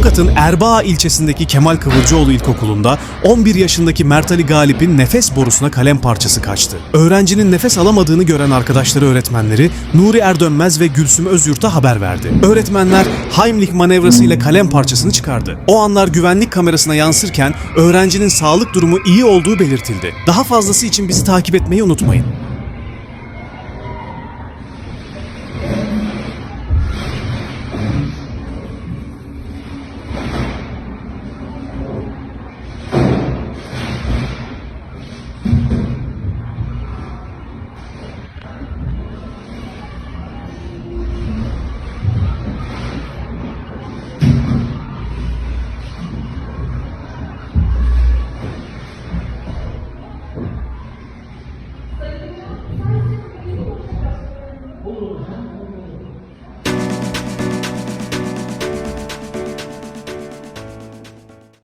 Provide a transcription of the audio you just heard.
Tokat'ın Erbaa ilçesindeki Kemal Kıvırcıoğlu İlkokulu'nda 11 yaşındaki Mert Ali Galip'in nefes borusuna kalem parçası kaçtı. Öğrencinin nefes alamadığını gören arkadaşları öğretmenleri Nuri Erdönmez ve Gülsüm Özyurt'a haber verdi. Öğretmenler Heimlich manevrasıyla kalem parçasını çıkardı. O anlar güvenlik kamerasına yansırken öğrencinin sağlık durumu iyi olduğu belirtildi. Daha fazlası için bizi takip etmeyi unutmayın.